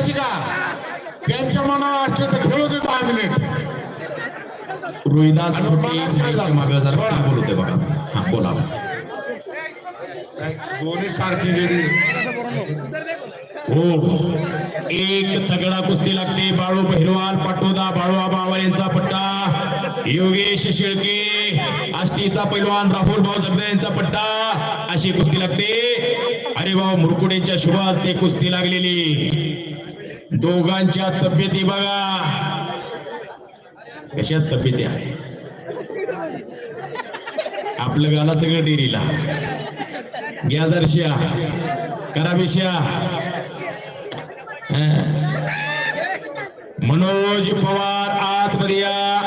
खेळायची का? त्यांच्या मनावर असले तर खेळू दे दहा मिनिट रोहिदास बघा. हा बोला दोन्ही सारखी गेली. हो. एक तगडा कुस्ती लागते बाळू पहिलवान पाटोदा बाळू आबा यांचा पट्टा. योगेश शेळके आष्टीचा पैलवान राहुल भाऊ जगदे यांचा पट्टा. अशी कुस्ती लागते. अरे भाऊ मुरकुडेच्या शुभास ते कुस्ती लागलेली. दोघांच्या तब्येती बघा. कशा तब्येती आहे? आपलं गाला सगळं डेरीला. घ्या जरशिया. करा बेशिया. मनोज पवार आतमध्ये या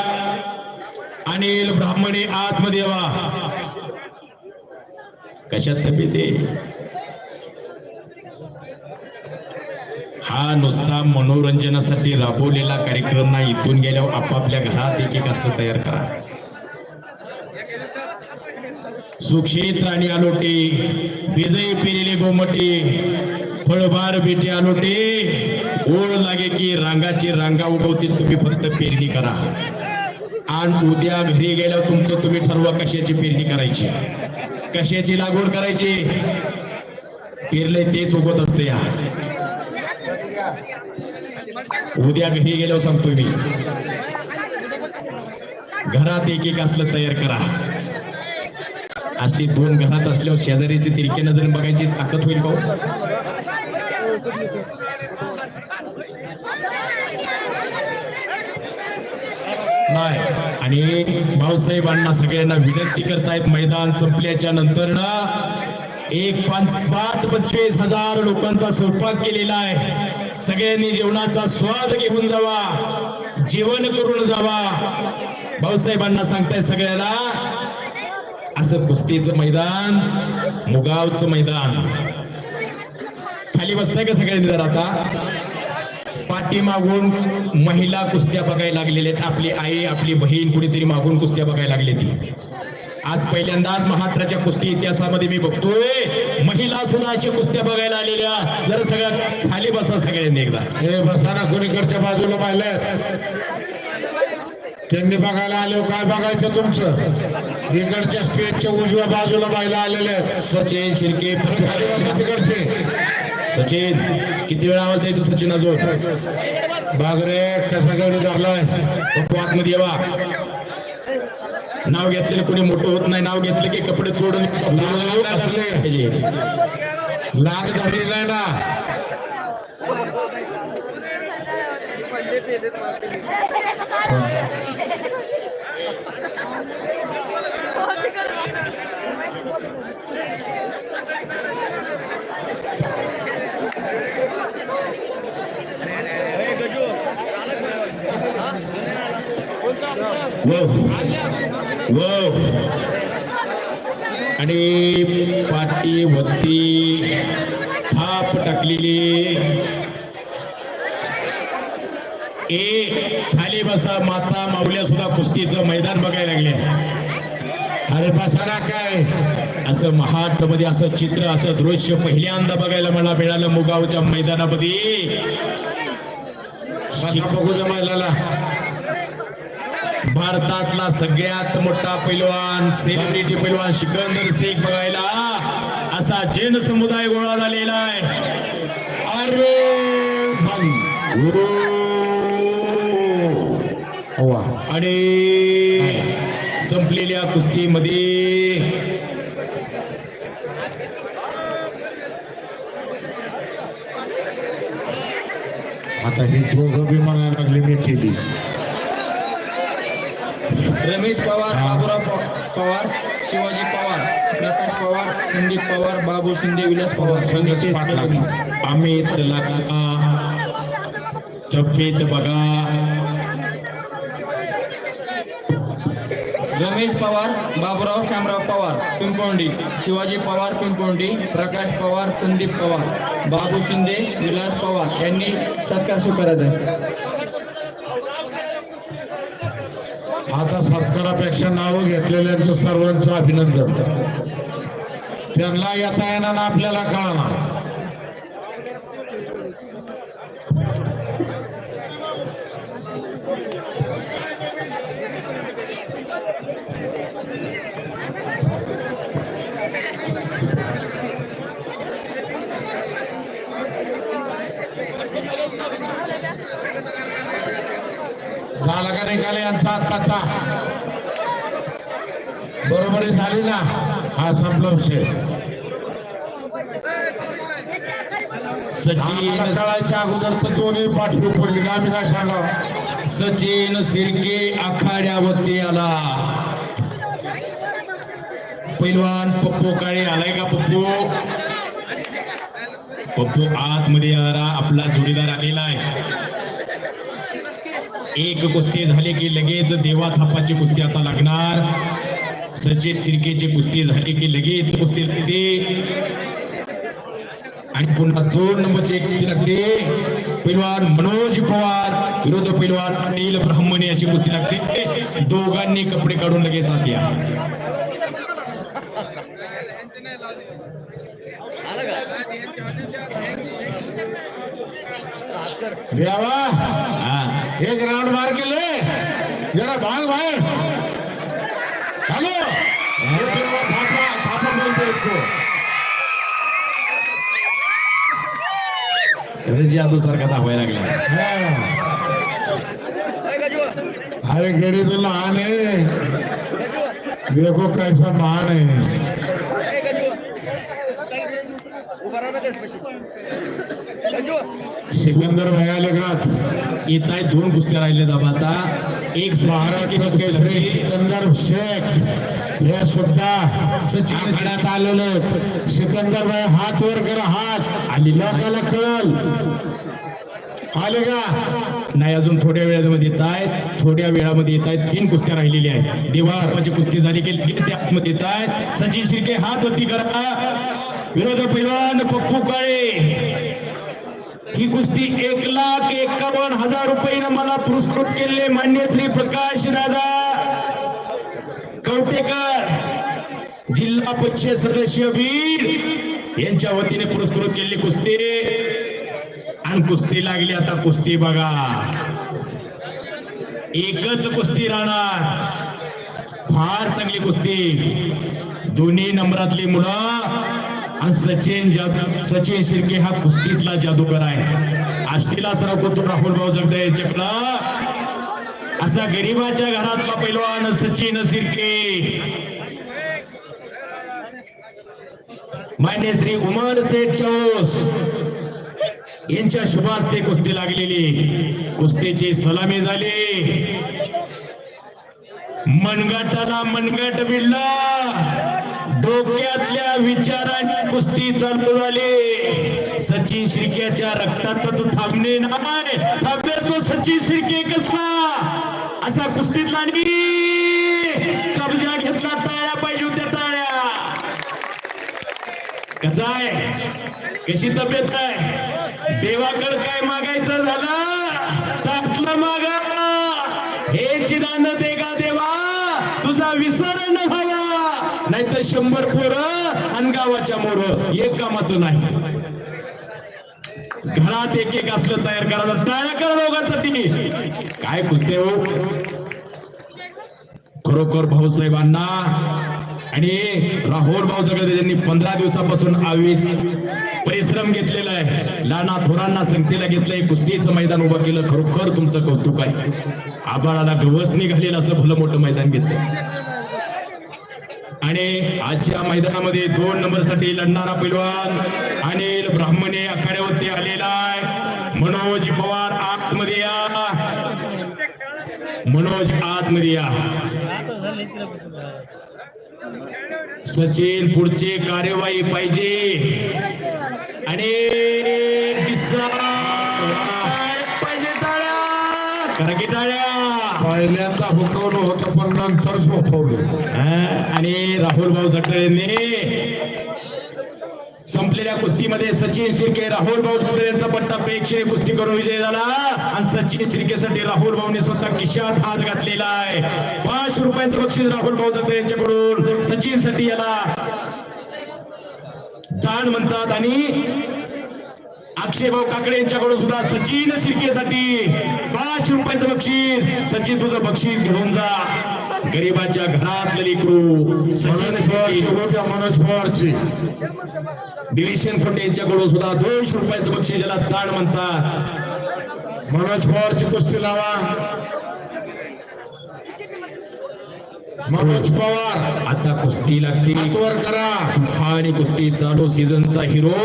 अनिल ब्राह्मणे आतमध्ये वा कशात तब्येत? हा नुसता मनोरंजनासाठी राबवलेला कार्यक्रम नाही. इथून गेल्यावर आपापल्या घरात एक एक असलं तयार करा. सुक्षेत राणी आलोटे विजयी पेरेले गोमटे फळबार बेटे आलोटे ओळ लागे की रांगाची रांगा उगवतील तुम्ही फक्त पेरणी करा. आणि उद्या घरी गेल्यावर तुमचं तुम्ही ठरवा कशाची पेरणी करायची. कशाची लागवड करायची? पेरले तेच उगवत असते या. उद्या घरी गेलो सांगतो मी. घरात एक एक असलं तयार करा. असली दोन घरात असल्यावर शेजारीची तिरके नजर बघायची ताकद होईल भाऊ. नाही आणि भाऊसाहेबांना सगळ्यांना विनंती करतायत मैदान संपल्याच्या नंतर ना एक पाच पाच पंचवीस हजार लोकांचा स्वयंपाक केलेला आहे. सगळ्यांनी जेवणाचा स्वाद घेऊन जावा जेवण करून जावा. भाऊसाहेबांना सांगताय सगळ्याला असं कुस्तीचं मैदान मुगावचं मैदान. खाली बसताय का सगळ्यांनी जर आता? पाठीमागून महिला कुस्त्या बघायला लागलेल्या आहेत. आपली आई आपली बहीण कुणीतरी मागून कुस्त्या बघायला लागली ती. आज पहिल्यांदाच महाराष्ट्राच्या कुस्ती इतिहासामध्ये मी बघतोय. महिला सुद्धा अशी कुस्त्या बघायला आलेल्या. जरा सगळ्यात खाली बसा सगळ्यांनी एकदा. हे बसाना कोणीकडच्या बाजूला पाहिलं त्यांनी बघायला आले काय बघायचं तुमचं? इकडच्या स्टेजच्या उजव्या बाजूला पाहायला आलेले. सचिन शिर्के तिकडचे. सचिन किती वेळा आवाज द्यायचं सचिन अजून? बागरे कसा गडी धरलाय? आतमध्ये येवा. नाव घेतलेलं कोणी मोठं होत नाही नाव घेतलं की कपडे तोडून नाव असले. पाहिजे. धरली नाही ना वफ वफ आणि पाटी वत्ती थाप टाकलेली. ए खाली बसा माता माऊल्या सुद्धा कुस्तीचं मैदान बघायला लागले अरे बसाना काय? असं महाराष्ट्रामध्ये असं चित्र असं दृश्य पहिल्यांदा बघायला मला मिळालं मुगावच्या मैदानामध्ये. बघू जमायला भारतातला सगळ्यात मोठा पैलवान सेलिब्रिटी पैलवान सिकंदर शेख बघायला. असा जैन समुदाय गोळा झालेला आहे. अरे हो. आणि संपलेल्या कुस्तीमध्ये आता ही दोघं विमाना म्हणायला लागली मी केली. रमेश पवार बाबुराव पवार शिवाजी पवार प्रकाश पवार संदीप पवार बाबू शिंदे विलास पवार. अमित तब्येत बघा. रमेश पवार बाबुराव श्यामराव पवार पिंपोंडी शिवाजी पवार पिंपोंडी प्रकाश पवार संदीप पवार. बाबू शिंदे विलास पवार. यांनी सत्कार स्वीकारायचा आहे. आता सरकारापेक्षा नावं घेतलेल्यांचं सर्वांचं अभिनंदन. त्यांना येता येणार आपल्याला कळणार. निकाल यांचा आत्ताचा. बरोबरी झाली ना? हा संपला विषय. सचिन कळायच्या अगोदर तर दोन्ही पाठवी पडली आम्ही काय सांगा? सचिन सिरके आखाड्यावरती आला. पैलवान पप्पू काळे आलाय का पप्पू? पप्पू आतमध्ये येणारा आपला जोडीदार आलेला आहे. एक कुस्ती झाली की लगेच देवा थापाची कुस्ती आता लागणार. सचिन तिरकेची कुस्ती झाली की लगेच कुस्ती लागते. आणि पुन्हा दोन नंबरची एक कुस्ती लागते. पैलवान मनोज पवार विरोध पैलवान अनिल ब्राह्मणे अशी कुस्ती लागते. दोघांनी कपडे काढून लगेच आत या. देवा. एक राउंड मार के ले। जरा भाग बाहेर हॅलो ये देवा थापा थापा बोलते इसको। कसं जादू सारखा दाखवायला लागला। हाँ। अरे गेड़ी तो लहान है। देखो कैसा महान है। सिकंदर आले का येत आहे दोन कुस्त्या राहिले दाबा आता. एक कुस्ती केसरी लागते. सिकंदर शेख. हे सुद्धा सचिन आखाड्यात आलेले आहेत. सिकंदर भाई हात वर करा हात. आली लोकाला कळल. आले का? नाही अजून थोड्या वेळामध्ये येत आहेत. थोड्या वेळामध्ये येत आहेत. तीन कुस्त्या राहिलेल्या आहेत. देवाची कुस्ती झाली की आतमध्ये येत आहेत. सचिन शिर्के हात वरती करा. विरोध पैलवान पप्पू काळे. ही कुस्ती एक लाख एकावन्न हजार रुपये मला पुरस्कृत केले मान्य श्री प्रकाश दादा कवटेकर जिल्हा परिषद सदस्य वीर यांच्या वतीने पुरस्कृत केली कुस्ती. आणि कुस्ती लागली आता कुस्ती बघा. एकच कुस्ती राहणार. फार चांगली कुस्ती. दोन्ही नंबरातली मुलं आणि सचिन जादू सचिन शिर्के हा कुस्तीतला जादूगर आहे. आष्टीला सराव करतो राहुल भाऊ जगदे यांच्याकडं. असा गरीबाच्या घरातला पैलवान सचिन शिर्के. मान्य श्री उमर शेठ चौस. यांच्या शुभ हस्ते कुस्ती लागलेली. कुस्तीची सलामी झाली. मनगटाला मनगट भिडला डोक्यातल्या विचारांनी कुस्ती चालू झाली सचिन शिर्क्याच्या रक्तातच थांबणे नाही. थांबेल तो सचिन शिर्के कसला असा कुस्तीतला आणि कब्जा घेतला टाळ्या पाहिजे होत्या टाळ्या. कसाय कशी तब्येत आहे? देवाकड काय मागायचं झालं? तासला मागा. हे चिदान दे का देवा. तुझा विसर न व्हावा नाही तर शंभर पोरं आणि गावाच्या मोर. एक कामाचं नाही. घरात एक एक असलं तयार करायचं. टाळ्या करा दोघांसाठी काय कुस्ते हो? खरोखर भाऊसाहेबांना आणि राहुल भाऊ जगदे यांनी पंधरा दिवसापासून आवीस परिश्रम घेतलेला आहे. लाना थोरांना संगतीला घेतलंय. कुस्तीचं मैदान उभं केलं. खरोखर तुमचं कौतुक आहे. आबाळाला गवस निघालेलं असं भलं मोठं मैदान घेतलं आणि आजच्या मैदानामध्ये दोन नंबरसाठी लढणारा पैलवान अनिल ब्राह्मणे आखाड्यावरती आलेला आहे. मनोज पवार आतमध्ये या. मनोज आतमध्ये या. सचिन पुढचे कार्यवाही पाहिजे. आणि पाहिजे टाळ्या. की टाळ्या. पहिल्यांदा हुकवलं होतं पण नंतर झोपवलं. आणि राहुल भाऊ जगदळे संपलेल्या कुस्तीमध्ये सचिन शिर्के राहुल भाऊ जगदळे यांचा पट्टा पेक्षे कुस्ती करून विजय झाला. आणि सचिन शिर्केसाठी राहुल भाऊने स्वतः किशात हात घातलेला आहे. पाच रुपयांचं बक्षीस राहुल भाऊ जगदळे यांच्याकडून सचिनसाठी याला दान म्हणतात. आणि अक्षय भाऊ काकडे यांच्याकडून सुद्धा सचिन शिर्केसाठी पाचशे रुपयाचं बक्षीस. सचिन तुझं बक्षीस घेऊन जा. गरीबाच्या घरातलं लेकरू सचिन मनोज पवारची दिलीशन खोटे यांच्याकडून सुद्धा दोनशे रुपयाचं बक्षीस ज्याला ताण म्हणतात. मनोज पवारची कुस्ती लावा. मनोज पवार. आता कुस्ती लागते हातवर करा. आणि कुस्ती चालू सीझनचा हिरो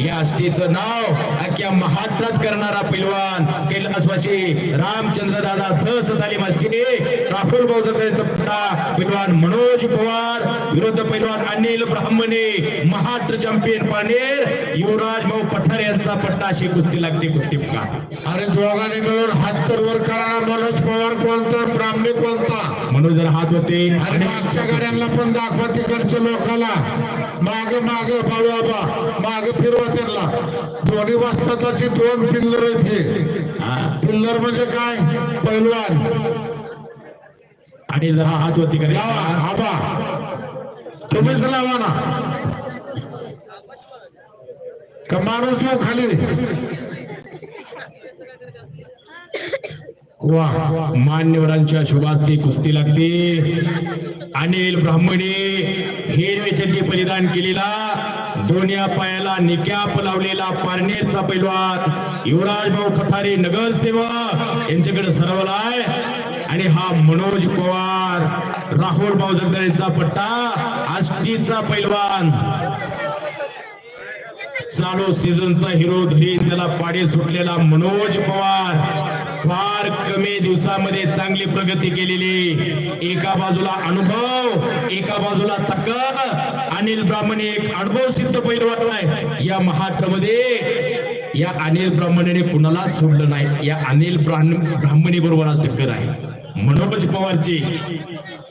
या स्टेजचं नाव अख्ख्या महाराष्ट्रात करणारा पैलवान कैलासवासी रामचंद्र दादा धस ताली मास्टे. राहुल भाऊचा पट्टा. पैलवान मनोज पवार. विरुद्ध पैलवान अनिल ब्राह्मणे. महाराष्ट्र चॅम्पियन पानेर. युवराज भाऊ पठार यांचा पट्टा अशी कुस्ती लागते कुस्ती बघा. अरे दोघांनी मिळून हात तर वर करा मनोज पवार कोणता? ब्राह्मणी कोणता? मनोज जर हात होते आणि मागच्या गाड्यांना पण दाखवा तिकडच्या लोकांना माग माग बाबा माग फिरवा त्यांना. दोन्ही वाजताची दोन पिल्लर आहेत हे. पिल्लर म्हणजे काय? पैलवान. आणि जर हात होती का आबा तुम्हीच लावा ना. का माणूस देऊ खाली? वा मान्यवरांच्या शुभास्ती कुस्ती लागते. अनिल ब्राह्मणे हिरवे चड्डी परिधान केलेला दोन्ही पायाला निकॅप लावलेला पारनेरचा पैलवान युवराज भाऊ पठारे नगरसेवक यांच्याकडे सरवलाय आणि हा मनोज पवार राहुल भाऊ जगदार यांचा पट्टा आष्टीचा पैलवान. चालू सीझनचा हिरो धरी त्याला पाडे सुटलेला मनोज पवार. फार कमी दिवसामध्ये चांगली प्रगती केलेली. एका बाजूला अनुभव एका बाजूला तक्क अनिल ब्राह्मणे एक अनुभव सिद्ध पैलवान आहे. या महाराष्ट्रामध्ये या अनिल ब्राह्मणेने कुणाला सोडलं नाही. या अनिल ब्राह्मण ब्राह्मणी बरोबर आज टक्कर आहे. मनोज पवारची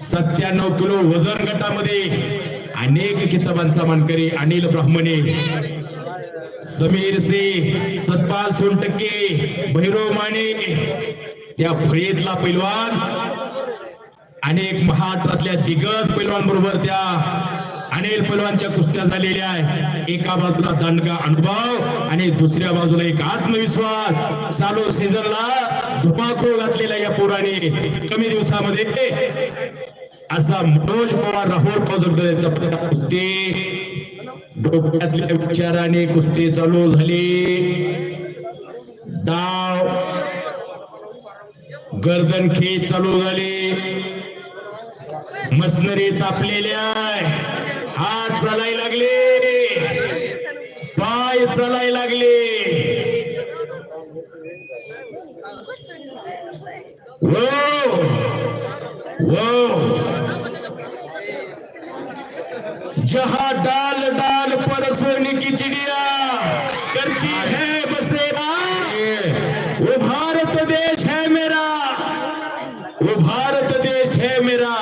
सत्त्याण्णव किलो वजन गटामध्ये अनेक किताबांचा मानकरी अनिल ब्राह्मणे. समीर सिंह सतपाल सोनटक्के भैरव माने त्या फळीतला पैलवान अनेक महाराष्ट्रातल्या दिग्गज पैलवान बरोबर त्या अनिल पैलवानच्या कुस्त्या झालेल्या आहे. एका बाजूला दांडगा अनुभव आणि दुसऱ्या बाजूला एक आत्मविश्वास. चालू सीझनला धुमाकूळ घातलेला या पोराने कमी दिवसामध्ये असा मनोज पवार राहुल पवार यांचा पट्टा कुस्ती डोक्यातल्या विचाराने कुस्ती चालू झाली. डाव. गर्दन खेच चालू झाली. मशनरी तापलेल्या हात चालाय लागले. पाय चालाय लागले. वो वो जहां डाल डाल पर सोने की चिड़िया करती है बसेरा वो भारत देश है मेरा वो भारत देश है मेरा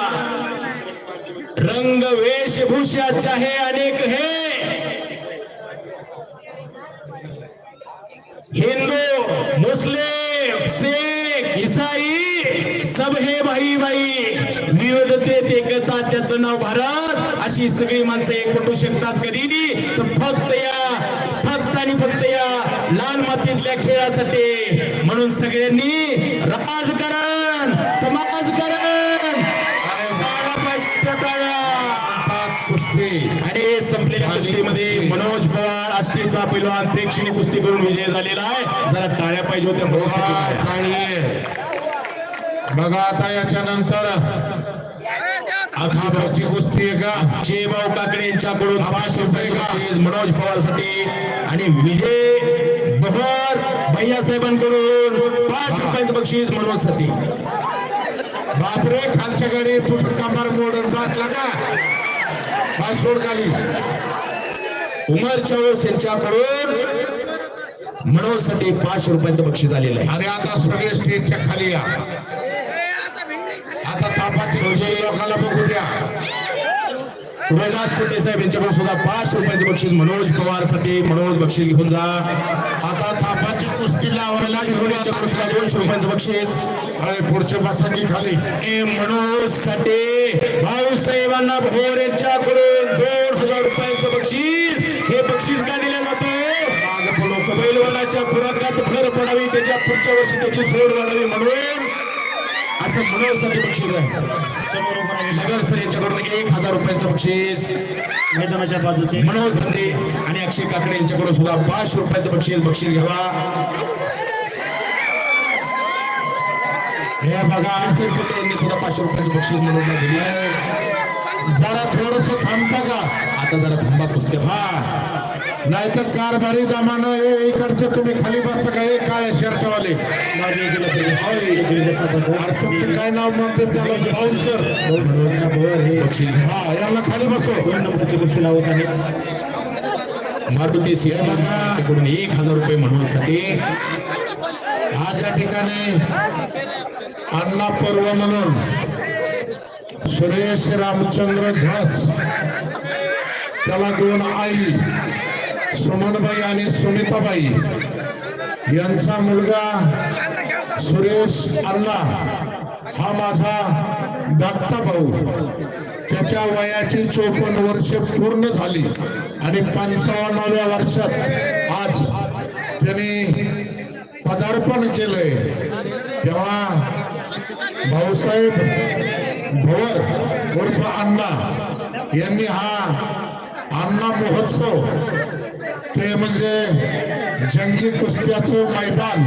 रंग वेशभूषा चाहे अनेक है। हिंदू मुस्लिम सिख ईसाई सब हे भाई भाई। विविधतेत एकता त्याचं नाव भारत. अशी सगळी माणसं एकवटू शकतात कधी तर फक्त या फक्त आणि फक्त या लाल मातीतल्या खेळासाठी. म्हणून सगळ्यांनी राजकारण समाजकारण प्रेक्षणीय कुस्ती करून विजय झालेला आहे. जरा टाळ्या पाहिजे होत्या. बघा आता याच्या नंतर कुस्ती आहे का? अक्षयभाऊ काकडे यांच्याकडून पाचशे रुपये मनोज पवारसाठी आणि विजय बहर भैया साहेबांकडून पाच रुपयाचं बक्षीस मनोजसाठी बापरे खालच्या गाडी तुझं कमर मोडून बसला का? बस सोड खाली. उमर चौस यांच्याकडून मनोजसाठी पाचशे रुपयाचं बक्षीस आलेलं आहे. अरे आता सगळे स्टेजच्या खाली या. आता तापाची भोजे लोकांना बघू द्या. रोहिदास कुटे साहेब यांच्याकडून सुद्धा पाच रुपयाचं बक्षीस मनोज पवारसाठी मनोज बक्षीस घेऊन जा. आता थापाची कुस्ती लावायला घेऊन यांच्याकडून सुद्धा दोनशे रुपयाचं बक्षीस. पुढच्या बसाकी खाली. ए मनोजसाठी भाऊसाहेबांना भोर यांच्याकडून दोन हजार रुपयाचं बक्षीस. हे बक्षीस का दिलं जातं? लोक बैलवानाच्या खुराकात भर पडावी त्याच्या पुढच्या वर्षी त्याची जोड वाढावी म्हणून. असं मनोसाठी बक्षीस आहे. नगर सर यांच्याकडून एक हजार रुपयांचं बक्षीस. मैदानाच्या बाजूचे. मनोज संदे आणि अक्षय काकडे यांच्याकडून सुद्धा पाचशे रुपयाचं बक्षीस बक्षीस घ्यावा. हे बघा असेल कुठे? यांनी सुद्धा पाचशे रुपयाचं बक्षीस मनोजला दिले. आहे जरा थोडस थांबता का? आता जरा थांबा कुस्ती हा. नाही तर कारभारी जमानं हे इकडचे तुम्ही खाली बसता का? हे काळे शर्टवाले. अरे तुमचं काय नाव म्हणते त्याला? मनोज भोयर हे. हा यांना खाली बसव. नंबरची कुस्ती लावत आहेत मारुती सिंह यांच्याकडून एक हजार रुपये मनोजसाठी आज या ठिकाणी अण्णा पर्व म्हणून सुरेश रामचंद्र घस त्याला दोन आई सुमनबाई आणि सुनीताबाई. यांचा मुलगा सुरेश अण्णा हा माझा धाकटा भाऊ. त्याच्या वयाची चोपन्न वर्ष पूर्ण झाली आणि पंचावन्नाव्या वर्षात आज त्याने पदार्पण केलंय. तेव्हा भाऊसाहेब भवर उर्फ अण्णा यांनी हा अण्णा महोत्सव ते म्हणजे जंगी कुस्त्याचं मैदान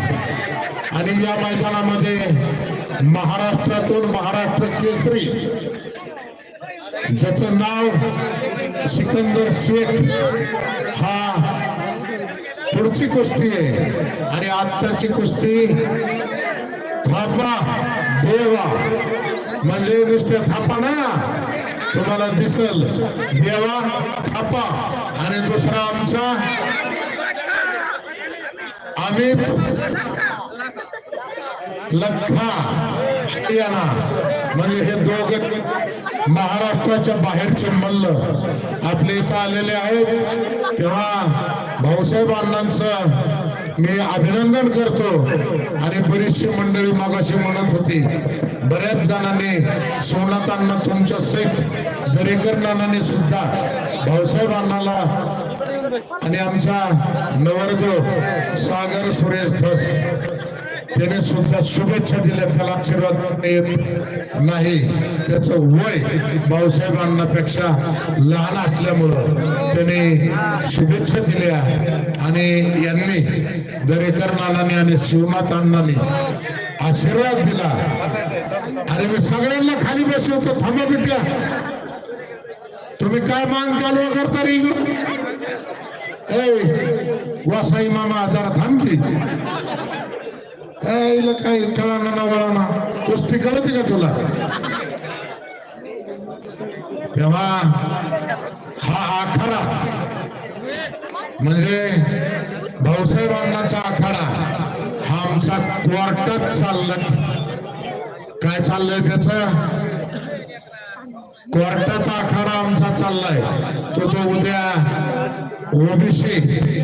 आणि या मैदानामध्ये महाराष्ट्रातून महाराष्ट्र केसरी ज्याचं नाव सिकंदर शेख हा पुढची कुस्ती आहे. आणि आत्ताची कुस्ती थापा देवा. म्हणजे नुसते थापा ना. तुम्हाला दिसल. देवा थापा. आणि दुसरा आमचा अमित लखा. हरियाणा. म्हणजे हे दोघ महाराष्ट्राच्या बाहेरचे मल्ल आपले इथं आलेले आहेत. तेव्हा भाऊसाहेब अण्णांचं मी अभिनंदन करतो. आणि बरीचशी मंडळी मागाशी म्हणत होती बऱ्याच जणांनी सोनातांना तुमच्या सहित दरेकर नानाने सुद्धा भाऊसाहेब अण्णाला आणि आमच्या नवरदेव सागर सुरेश धस त्याने सुद्धा शुभेच्छा दिल्या त्याला आशीर्वाद येत नाही. त्याचं वय भाऊसाहेबांनापेक्षा लहान असल्यामुळं त्याने शुभेच्छा दिल्या. आणि यांनी दरेकर नानाने आणि शिवनाथ अण्णांनी आशीर्वाद दिला. अरे मी सगळ्यांना खाली बसवतो थांबा बिट्या. तुम्ही काय मान चालू करता रे ए वासाई मामा जरा थांबली ए इला काय कळाना ना वळाना कुस्ती कळते का तुला? तेव्हा हा आखाडा. म्हणजे भाऊसाहेबांनाचा आखाडा. हा आमचा क्वार्टात चाललाय काय चाललंय त्याच? क्वार्टात आखाडा आमचा चाललाय. तो तो उद्या ओबीसी.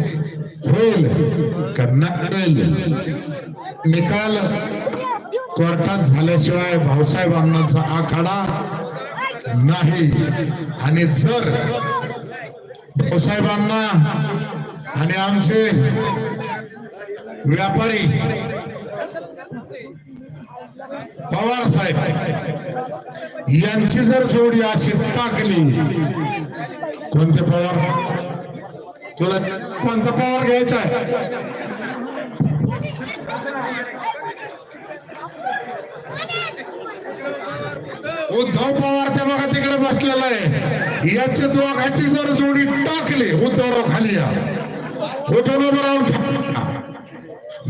होईल का नक्कल निकाल कोर्टात झाल्याशिवाय भाऊसाहेब अण्णांचा आखाडा नाही. आणि जर भाऊसाहेबांना आणि आमचे व्यापारी पवार साहेब यांची जर जोडी अशी टाकली कोणते पवार? तुला कोणता पवार घ्यायचा आहे. उद्धव पवार त्या बघा तिकडे बसलेला आहे. याच्या दोघाची जर जोडी टाकली उद्धवराव खाली या. उठून उभं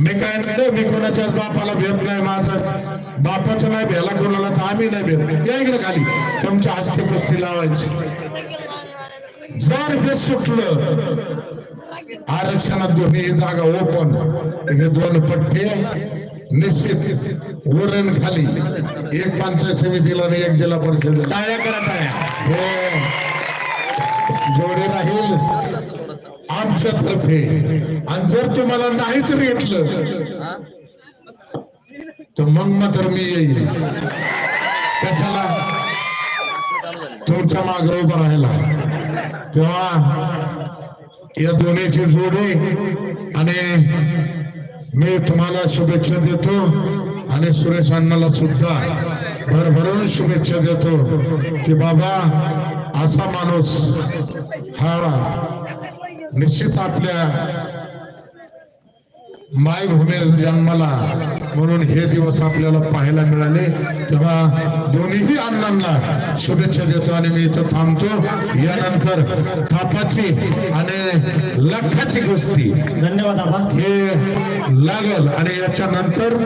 मी काय नाही मी कोणाच्याच बापाला भेट नाही माझं. बापाचं नाही भेला कोणाला तर आम्ही नाही भेट या इकडे खाली. तुमच्या हस्ते कुस्ती लावायची. जर हे सुटलं आरक्षणात दोन्ही जागा ओपन हे दोन पट्टे निश्चित वरण खाली. एक पंचायत समितीला आणि एक जिल्हा परिषद हे. जोडे राहील आमच्या तर्फे. आणि जर तुम्हाला नाहीच भेटलं तर मग मात्र मी येईल. कशाला? तुमच्या मागे उभं राहायला. तेव्हा या दोन्हीची जोडी आणि मी तुम्हाला शुभेच्छा देतो आणि सुरेश अण्णाला सुद्धा भरभरून शुभेच्छा देतो की बाबा असा माणूस हा निश्चित आपल्या मायभूमी जन्माला. म्हणून हे दिवस आपल्याला पाहायला मिळाले. तेव्हा दोन्हीही अण्णांना शुभेच्छा देतो आणि मी इथं थांबतो. यानंतर थापाची आणि लखाची कुस्ती. धन्यवाद हे लागल. आणि याच्या नंतर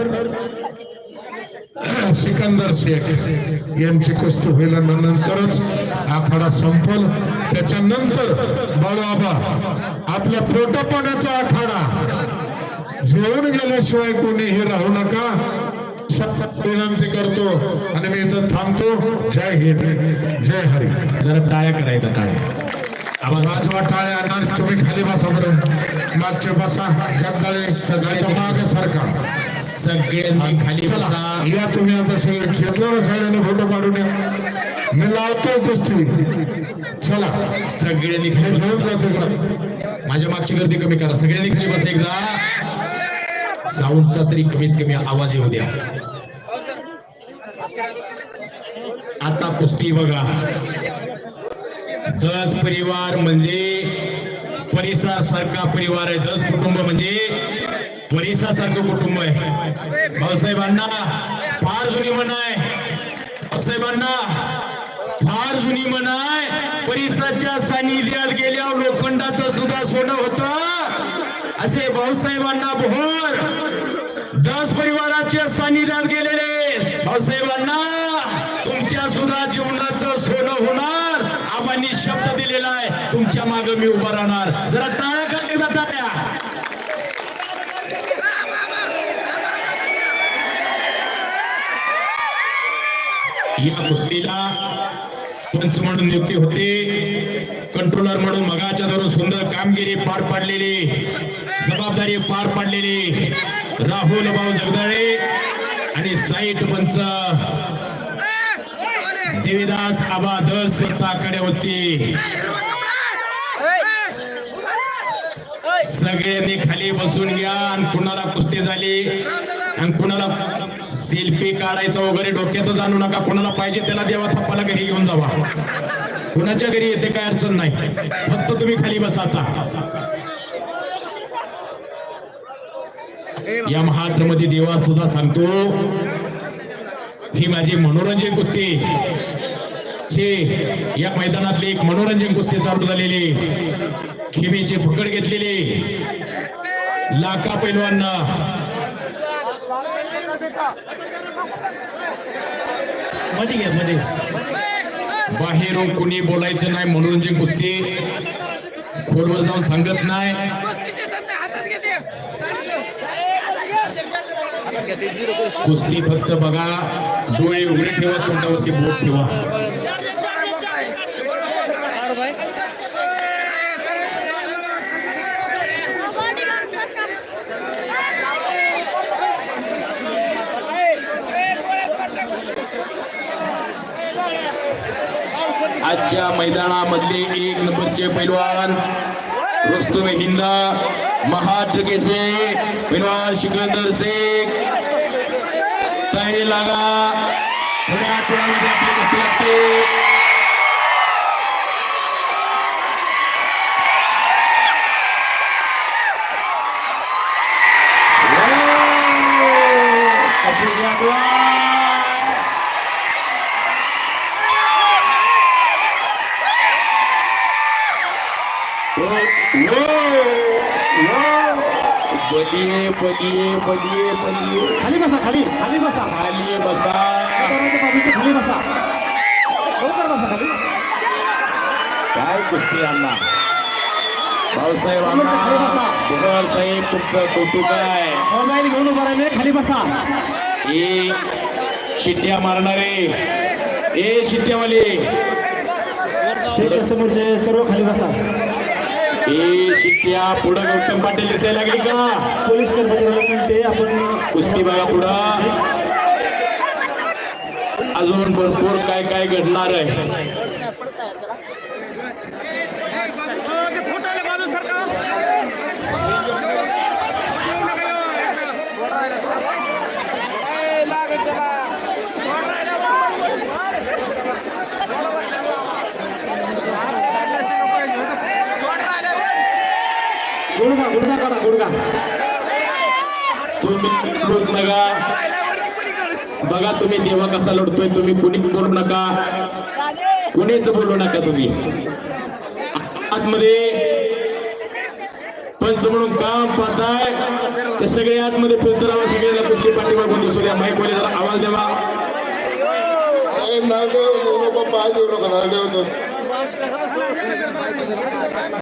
सिकंदर शेख यांची कुस्ती होईल नंतरच आखाडा संपल. त्याच्यानंतर बाळूआबा आपल्या पोटापाण्याचा आखाडा. जेवून गेल्याशिवाय कोणीही राहू नका. विनंती करतो आणि मी इथं थांबतो. जय हिंद. जय हरी. जरा टाळ्या करायच्या टाळ्या. आवाज वाजवा टाळ्या आणणार. तुम्ही खाली बसा बरं. मागचे बसा. जगदाळे सगळ्याच्या मागे सरका. सगळ्यांनी खाली बसा. या तुम्ही आता सगळे. घेतलं ना सगळ्यांनी फोटो काढून या. मी लावतो कुस्ती. चला. सगळ्यांनी खाली घेऊन. जातो. माझ्या मागची गर्दी कमी करा. सगळ्यांनी खाली बसा एकदा. साऊंडचा तरी कमीत कमी आवाज येऊ द्या. आता कुस्ती बघा. दस परिवार म्हणजे परिसर सारखा परिवार आहे. दस कुटुंब म्हणजे परिसरासारखं कुटुंब आहे. भाऊसाहेबांना फार जुनी म्हण आहे. भाऊसाहेबांना फार जुनी म्हण आहे. परिसराच्या सानिध्यात गेल्यावर लोखंडाचं सुद्धा सोनं होतं. असे भाऊसाहेबांना बहुत सानिध्यात गेलेले भाऊसाहेबांना तुमच्या सुद्धा जीवनाचं सोनं होणार. आपण शब्द दिलेला आहे. तुमच्या माग मी उभा राहणार. जरा टाळ्या करते एकदा टाळ्या. या कुस्तीला पंच म्हणून नियुक्ती होते. कंट्रोलर म्हणून मगाच्या धरून सुंदर कामगिरी पार पाडलेली. जबाबदारी पार पाडलेली. राहुल भाऊ जगदाळे. आणि साईट पंच देवीदास आबा दस स्वतःकडे होती. सगळ्यांनी खाली बसून घ्या आणि कुणाला कुस्ती झाली आणि कुणाला सेल्फी काढायचा वगैरे डोक्यातच आणू नका. कुणाला पाहिजे त्याला देवा थप्पाला घरी घेऊन जावा. कुणाच्या घरी येते काय अडचण नाही. फक्त तुम्ही खाली बसा आता. या महाराष्ट्रामध्ये देवा सुद्धा सांगतो ही माझी मनोरंजन कुस्ती. या मैदानातले एक मनोरंजन कुस्ती चालू झालेली. खिमीची पकड घेतलेली. लाका पैलवांना मध्ये घ्या मध्ये. बाहेरून कुणी बोलायचं नाही मनोरंजन कुस्ती. खोलवर जाऊन सांगत नाही. कुस्ती फक्त बघा. डोळे उघडे ठेवा तोंडावरती बोट ठेवा. आजच्या मैदानामधले एक नंबरचे पैलवान रुस्तुम हिंद महाराष्ट्र केसे पैलवान सिकंदर शेख तयारी लागा थोड्या आठवड्यामध्ये आपली कुस्ती लागते कशी लागवा बलिये बलिये बलिये बलिये खाली बसा खाली. खाली बसा खाली बसा. बाजूच्या खाली बसा. लवकर बसा खाली. काय कुस्ती अण्णा? भाऊसाहेब अण्णा खाली बसा. बुधवार साहेब तुमचं कौतुक आहे. मोबाईल घेऊन उभा राहिले खाली बसा. हे शिट्ट्या मारणारे. ए शिट्ट्यावाले स्टेजच्या समोरचे सर्व खाली बसा. ए शिट्ट्या पुढं गौतम पाटील दिसायला लागली का? पोलीस कर्मचाऱ्याला म्हणते आपण कुस्ती बघा पुढं. अजून भरपूर काय काय घडणार आहे गुडगा गुडगा तुम्ही लढूच नका बघा तुम्ही देवा कसा लढतोय तुम्ही कुणीच बोलू नका. कुणीच बोलू नका तुम्ही. आतमध्ये पंच म्हणून काम पाहताय. ते सगळे आतमध्ये फिरत राहा सगळ्याला कुस्ती पाठीमागून दिसू द्या माईक बोले जरा आवाज द्यावा. अरे नारदेव नको पाय देऊ